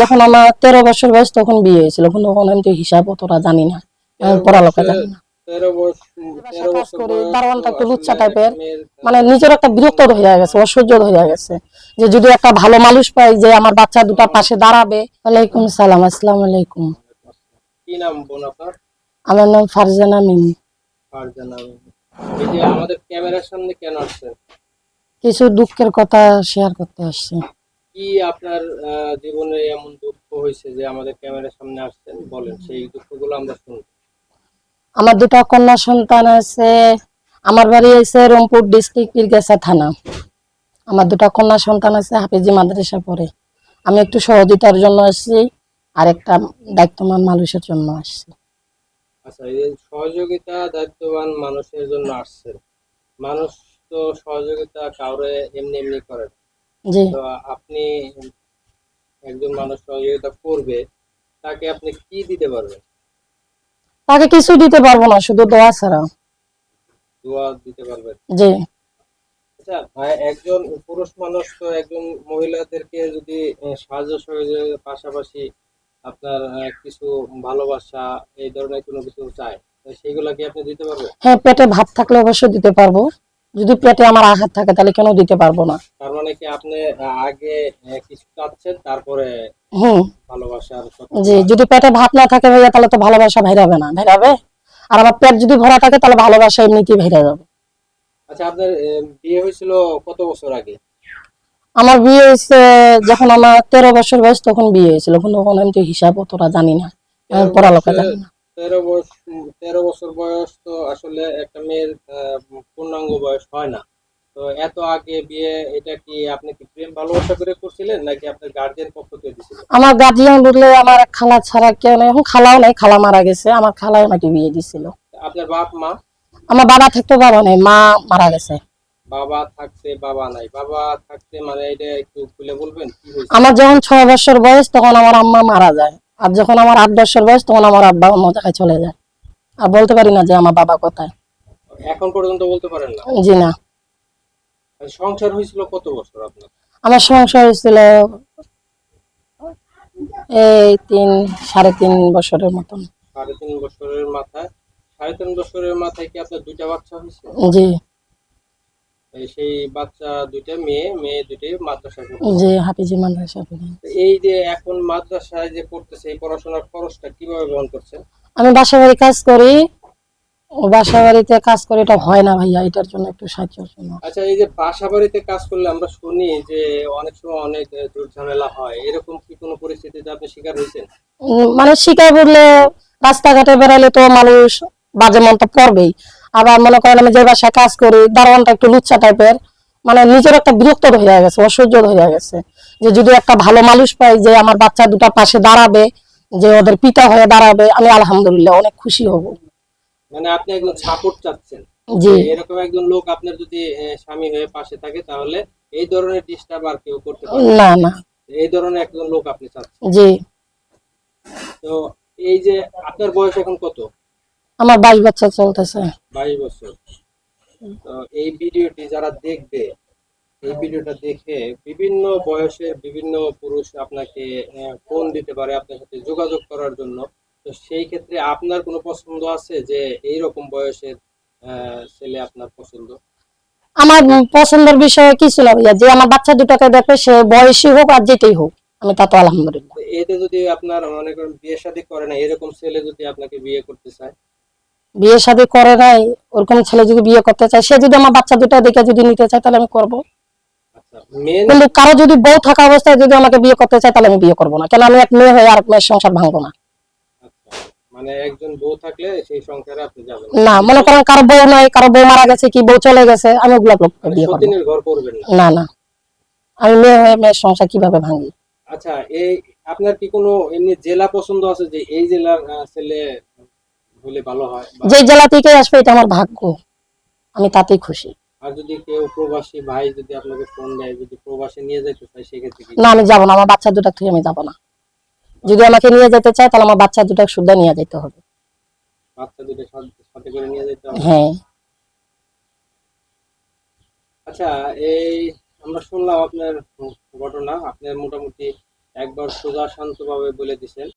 যখন আমার তেরো বছর বয়স তখন বিয়ে হয়েছিল। তখন আমি তো হিসাব অতটা জানি না। পড়ালেখা জানি না। মানে নিজের একটা বিরক্ত হয়ে গেছে অসহ্য হয়ে গেছে। যে যদি একটা ভালো মানুষ পাই যে আমার বাচ্চা দুটা পাশে দাঁড়াবে ওয়ালাইকুম সালাম আসসালামু আলাইকুম। কি নাম বোন আপনার? আমার নাম ফারজানা মিমি। ফারজানা এই যে আমাদের ক্যামেরার সামনে কেন আসছেন? কিছু দুঃখের কথা শেয়ার করতে আসছি। কি আপনার জীবনে এমন দুঃখ হয়েছে যে আমাদের ক্যামেরার সামনে আসছেন? বলেন সেই দুঃখগুলো আমরা শুনব। আমার দুটা কন্যা সন্তান আছে। আমার বাড়ি আছে রংপুর ডিস্ট্রিক্ট পীরগাছা থানা। আমার দুটা কন্যা সন্তান আছে হাফিজি মাদ্রাসা পড়ে আমি একটু সহযোগিতার জন্য আসছি আর একটা দায়িত্বমান মানুষের জন্য আসছি। আচ্ছা এই সহযোগিতা দায়িত্ববান মানুষের জন্য আসছেন। মানুষ তো সহযোগিতা কাউরে এমনি এমনি করে না। জি। আপনি একজন মানুষ সহযোগিতা করবে তাকে আপনি কি দিতে পারবেন? তাকে কিছু দিতে পারব না শুধু দোয়া ছাড়া। দোয়া দিতে পারবেন? জি। আচ্ছা ভাই, একজন পুরুষ মানুষ তো একজন মহিলাদেরকে যদি সাহায্য সহযোগিতার পাশাপাশি আপনার কিছু ভালোবাসা এই ধরনের কোনো কিছু চায় তো সেইগুলা কি আপনি দিতে পারবেন? হ্যাঁ পেটে ভাত থাকলে অবশ্যই দিতে পারব। যদি পেটে আমার আঘাত থাকে তাহলে কেন দিতে পারব না? তার মানে কি আপনি আগে কিছু চাচ্ছেন তারপরে হুম। ভালোবাসার জি যদি পেটে ভাত না থাকে ভাইয়া তাহলে তো ভালোবাসা ভেরাবে না ভেরাবে আর আমার পেট যদি ভরা থাকে তাহলে ভালোবাসা এমনিতেই ভেরে যাবে আচ্ছা আপনার বিয়ে হয়েছিল কত বছর আগে? আমার বিয়ে হয়েছে যখন আমার তেরো বছর বয়স তখন বিয়ে হয়েছিল। তখন তখন আমি তো হিসাব অতটা জানি না। পড়ালেখা জানি না। তেরো বছর তেরো বছর বয়স তো আসলে একটা মেয়ের পূর্ণাঙ্গ বয়স হয় না। তো এত আগে বিয়ে এটা কি আপনি কি প্রেম ভালোবাসা করে করছিলেন নাকি আপনার গার্জিয়ান পক্ষ থেকে দিছিলেন? আমার গার্জিয়ান বললে আমার খালা ছাড়া কেউ নেই। এখন খালাও নাই খালা মারা গেছে আমার খালাই আমাকে বিয়ে দিছিল। আপনার বাপ মা? আমার বাবা থাকতো বাবা নেই মা মারা গেছে। বাবা থাকতে বাবা নাই। বাবা থাকতে মানে এটা একটু খুলে বলবেন আমার যখন ছয় বছর বয়স তখন আমার আম্মা মারা যায়। আর যখন আমার আট বছর বয়স তখন আমার আব্বা অন্য জায়গায় চলে যায়। আর বলতে পারি না যে আমার বাবা কোথায়। এখন পর্যন্ত বলতে পারেন না? জি না। সংসার হয়েছিল কত বছর আপনার? আমার সংসার হয়েছিল এই তিন সাড়ে তিন বছরের মতন। সাড়ে তিন বছরের মাথায়। সাড়ে তিন বছরের মাথায় কি আপনার দুইটা বাচ্চা হয়েছে? জি। সেই বাচ্চা দুইটা মেয়ে মেয়ে দুইটাই মাদ্রাসা জি হাফিজি মাদ্রাসা এই যে এখন মাদ্রাসায় যে পড়তেছে এই পড়াশোনার খরচটা কীভাবে বহন করছেন আমি বাসা বাড়ি কাজ করি। ও বাসা বাড়িতে কাজ করে এটা হয় না ভাইয়া এটার জন্য একটু সাহায্যের জন্য। আচ্ছা এই যে বাসা বাড়িতে কাজ করলে আমরা শুনি যে অনেক সময় অনেক আহ, ঝামেলা হয়। এরকম কি কোনো পরিস্থিতিতে আপনি শিকার হয়েছেন? মানে শিকার বললে রাস্তাঘাটে বেড়ালে তো মানুষ বাজে মন্তব্য করবেই। আবার মনে করেন আমি যে বাসায় কাজ করি দারোয়ানটা একটু লুচ্চা টাইপের মানে নিজের একটা বিরক্ত হয়ে গেছে অসহ্য হয়ে গেছে। যে যদি একটা ভালো মানুষ পাই যে আমার বাচ্চা দুটা পাশে দাঁড়াবে যে ওদের পিতা হয়ে দাঁড়াবে আমি আলহামদুলিল্লাহ অনেক খুশি হব। মানে আপনি একজন সাপোর্ট চাচ্ছেন। জি। এরকম একজন লোক আপনার যদি স্বামী হয়ে পাশে থাকে তাহলে এই ধরনের ডিস্টার্ব আর কেউ করতে পারে না। না না। এই ধরনের একজন লোক আপনি চাচ্ছেন। জি। তো এই যে আপনার বয়স এখন কত? আমার বাইশ বাচ্চা চলতেছে। বাইশ বছর। তো এই ভিডিওটি যারা দেখবে এই ভিডিওটা দেখে বিভিন্ন বয়সের বিভিন্ন পুরুষ আপনাকে ফোন দিতে পারে আপনার সাথে যোগাযোগ করার জন্য। তো সেই ক্ষেত্রে আপনার কোনো পছন্দ আছে যে এই রকম বয়সের ছেলে আপনার পছন্দ? আমার পছন্দের বিষয় কিছু না যে আমার বাচ্চা দুটাকে দেখে সে বয়সী হোক আর যেতেই হোক আমি তা তো আলহামদুলিল্লাহ। এতে যদি আপনার মনে করেন বিয়ে শাদী করে না এরকম ছেলে যদি আপনাকে বিয়ে করতে চায় বিয়ে শাদী করে নাই ওরকম ছেলে যদি বিয়ে করতে চায় সে যদি আমার বাচ্চা দুটা দেখে যদি নিতে চায় তাহলে আমি করব। কিন্তু কারও যদি বউ থাকা অবস্থায় যদি আমাকে বিয়ে করতে চায় তাহলে আমি বিয়ে করব না। কেন আমি এক মেয়ে হয়ে আর মেয়ের সংসার ভাঙবো না। আচ্ছা মানে যাবেন না। মনে করেন কারও বউ নাই কারও বউ মারা গেছে কি বউ চলে গেছে আমি ওগুলা মানে বিয়ে করব না। না। না আমি মেয়ে হয়ে মেয়ের সংসার কীভাবে ভাঙি আচ্ছা এই আপনার কি কোনো এমনি জেলা পছন্দ আছে যে এই জেলার ছেলে হলে ভালো হয় যে জেলা থেকে আসবে এটা আমার ভাগ্য। আমি তাতেই খুশি। আর যদি কেউ প্রবাসী ভাই যদি আপনাকে ফোন দেয় যদি প্রবাসী নিয়ে যেতে চায় সেক্ষেত্রে না আমি যাব না আমার বাচ্চা দুটা থেকে আমি যাব না। যদি আমাকে নিয়ে যেতে চায় তাহলে আমার বাচ্চা দুটা শুদ্ধ নিয়ে যেতে হবে। বাচ্চা দুটো সাথে করে নিয়ে যেতে হবে? হ্যাঁ। আচ্ছা এই আমরা শুনলাম আপনার ঘটনা আপনার মোটামুটি একবার সোজা শান্তভাবে বলে দিছেন।